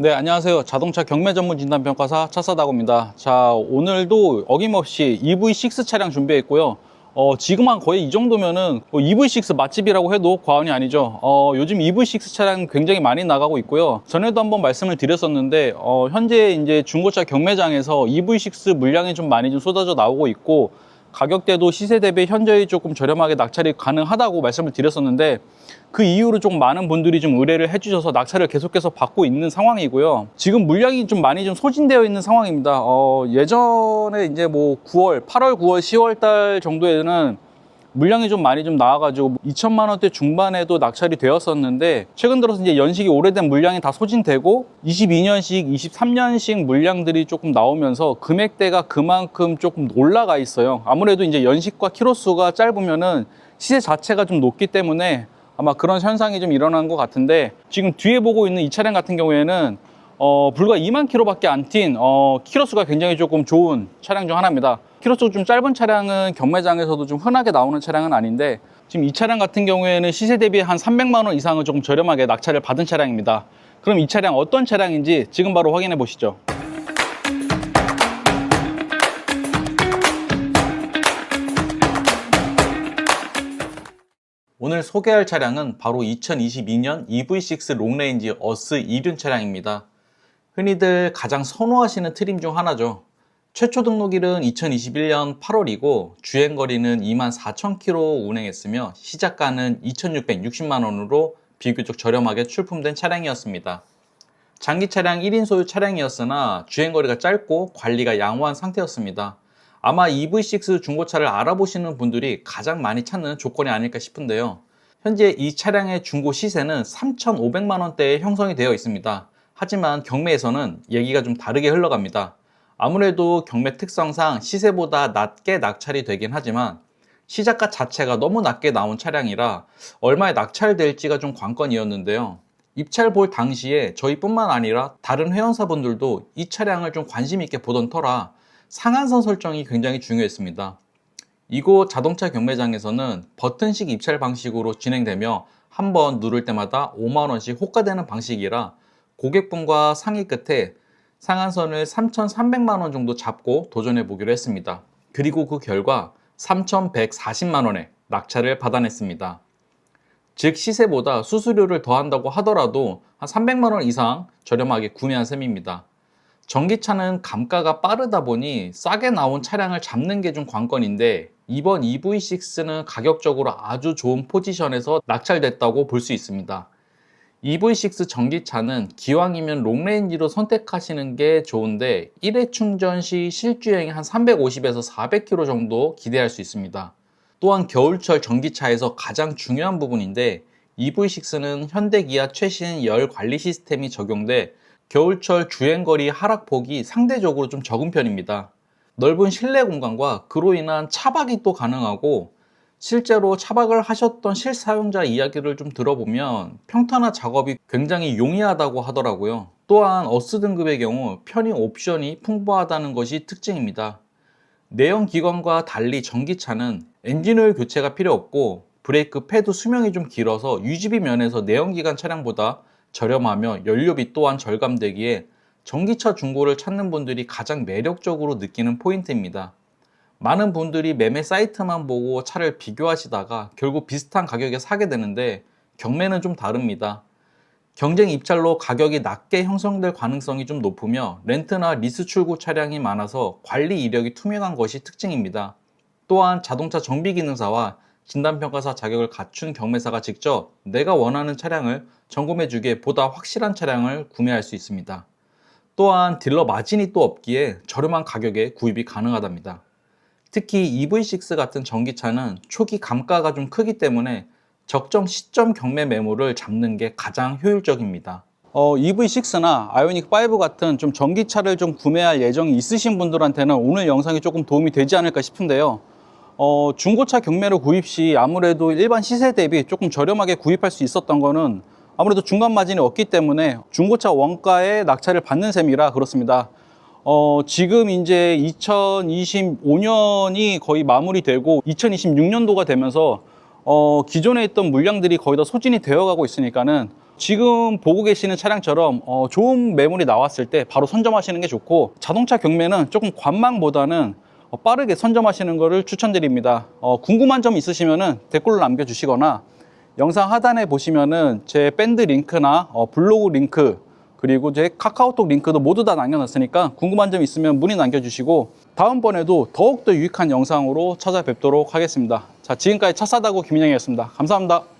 네, 안녕하세요. 자동차 경매 전문 진단 평가사 차사다고입니다. 자, 오늘도 어김없이 EV6 차량 준비했고요. 어, 지금 한 거의 이 정도면은 뭐 EV6 맛집이라고 해도 과언이 아니죠. 어, 요즘 EV6 차량 굉장히 많이 나가고 있고요. 전에도 한번 말씀을 드렸었는데, 어, 현재 이제 중고차 경매장에서 EV6 물량이 좀 많이 좀 쏟아져 나오고 있고, 가격대도 시세 대비 현저히 조금 저렴하게 낙찰이 가능하다고 말씀을 드렸었는데 그 이후로 좀 많은 분들이 좀 의뢰를 해주셔서 낙찰을 계속해서 받고 있는 상황이고요. 지금 물량이 좀 많이 좀 소진되어 있는 상황입니다. 어, 예전에 이제 뭐 9월, 8월, 9월, 10월 달 정도에는 물량이 좀 많이 좀 나와가지고 2천만 원대 중반에도 낙찰이 되었었는데 최근 들어서 이제 연식이 오래된 물량이 다 소진되고 22년식, 23년식 물량들이 조금 나오면서 금액대가 그만큼 조금 올라가 있어요. 아무래도 이제 연식과 키로수가 짧으면은 시세 자체가 좀 높기 때문에 아마 그런 현상이 좀 일어난 것 같은데 지금 뒤에 보고 있는 이 차량 같은 경우에는 어, 불과 2만 킬로밖에 안뛴 어, 키로수가 굉장히 조금 좋은 차량 중 하나입니다. 키로수 좀 짧은 차량은 경매장에서도 좀 흔하게 나오는 차량은 아닌데 지금 이 차량 같은 경우에는 시세 대비 한 300만 원 이상은 조금 저렴하게 낙찰을 받은 차량입니다. 그럼 이 차량 어떤 차량인지 지금 바로 확인해 보시죠. 오늘 소개할 차량은 바로 2022년 EV6 롱레인지 어스 2륜 차량입니다. 흔히들 가장 선호하시는 트림 중 하나죠. 최초 등록일은 2021년 8월이고 주행거리는 24,000km 운행했으며 시작가는 2,660만 원으로 비교적 저렴하게 출품된 차량이었습니다. 장기 차량 1인 소유 차량이었으나 주행거리가 짧고 관리가 양호한 상태였습니다. 아마 EV6 중고차를 알아보시는 분들이 가장 많이 찾는 조건이 아닐까 싶은데요. 현재 이 차량의 중고 시세는 3,500만 원대에 형성이 되어 있습니다. 하지만 경매에서는 얘기가 좀 다르게 흘러갑니다. 아무래도 경매 특성상 시세보다 낮게 낙찰이 되긴 하지만 시작가 자체가 너무 낮게 나온 차량이라 얼마에 낙찰될지가 좀 관건이었는데요. 입찰 볼 당시에 저희뿐만 아니라 다른 회원사분들도 이 차량을 좀 관심 있게 보던 터라 상한선 설정이 굉장히 중요했습니다. 이곳 자동차 경매장에서는 버튼식 입찰 방식으로 진행되며 한 번 누를 때마다 5만원씩 호가되는 방식이라 고객분과 상의 끝에 상한선을 3,300만 원 정도 잡고 도전해 보기로 했습니다. 그리고 그 결과 3,140만원에 낙찰을 받아냈습니다. 즉 시세보다 수수료를 더한다고 하더라도 한 300만 원 이상 저렴하게 구매한 셈입니다. 전기차는 감가가 빠르다 보니 싸게 나온 차량을 잡는 게 좀 관건인데 이번 EV6는 가격적으로 아주 좋은 포지션에서 낙찰됐다고 볼 수 있습니다. EV6 전기차는 기왕이면 롱레인지로 선택하시는 게 좋은데 1회 충전 시 실주행이 한 350에서 400km 정도 기대할 수 있습니다. 또한 겨울철 전기차에서 가장 중요한 부분인데 EV6는 현대기아 최신 열 관리 시스템이 적용돼 겨울철 주행거리 하락폭이 상대적으로 좀 적은 편입니다. 넓은 실내 공간과 그로 인한 차박이 또 가능하고 실제로 차박을 하셨던 실사용자 이야기를 좀 들어보면 평탄화 작업이 굉장히 용이하다고 하더라고요. 또한 어스 등급의 경우 편의 옵션이 풍부하다는 것이 특징입니다. 내연 기관과 달리 전기차는 엔진오일 교체가 필요 없고 브레이크 패드 수명이 좀 길어서 유지비 면에서 내연 기관 차량보다 저렴하며 연료비 또한 절감되기에 전기차 중고를 찾는 분들이 가장 매력적으로 느끼는 포인트입니다. 많은 분들이 매매 사이트만 보고 차를 비교하시다가 결국 비슷한 가격에 사게 되는데 경매는 좀 다릅니다. 경쟁 입찰로 가격이 낮게 형성될 가능성이 좀 높으며 렌트나 리스 출고 차량이 많아서 관리 이력이 투명한 것이 특징입니다. 또한 자동차 정비 기능사와 진단평가사 자격을 갖춘 경매사가 직접 내가 원하는 차량을 점검해 주기에 보다 확실한 차량을 구매할 수 있습니다. 또한 딜러 마진이 또 없기에 저렴한 가격에 구입이 가능하답니다. 특히 EV6 같은 전기차는 초기 감가가 좀 크기 때문에 적정 시점 경매 매물을 잡는 게 가장 효율적입니다. 어, EV6나 아이오닉 5 같은 좀 전기차를 좀 구매할 예정이 있으신 분들한테는 오늘 영상이 조금 도움이 되지 않을까 싶은데요. 어, 중고차 경매로 구입 시 아무래도 일반 시세 대비 조금 저렴하게 구입할 수 있었던 거는 아무래도 중간 마진이 없기 때문에 중고차 원가에 낙찰을 받는 셈이라 그렇습니다. 어, 지금 이제 2025년이 거의 마무리되고 2026년도가 되면서 어, 기존에 있던 물량들이 거의 다 소진이 되어 가고 있으니까는 지금 보고 계시는 차량처럼 어, 좋은 매물이 나왔을 때 바로 선점하시는 게 좋고 자동차 경매는 조금 관망보다는 어, 빠르게 선점하시는 것을 추천드립니다. 어, 궁금한 점 있으시면 댓글로 남겨주시거나 영상 하단에 보시면은 제 밴드 링크나 어, 블로그 링크 그리고 제 카카오톡 링크도 모두 다 남겨놨으니까 궁금한 점 있으면 문의 남겨주시고 다음번에도 더욱더 유익한 영상으로 찾아뵙도록 하겠습니다. 자 지금까지 차 사다고 김인영이었습니다. 감사합니다.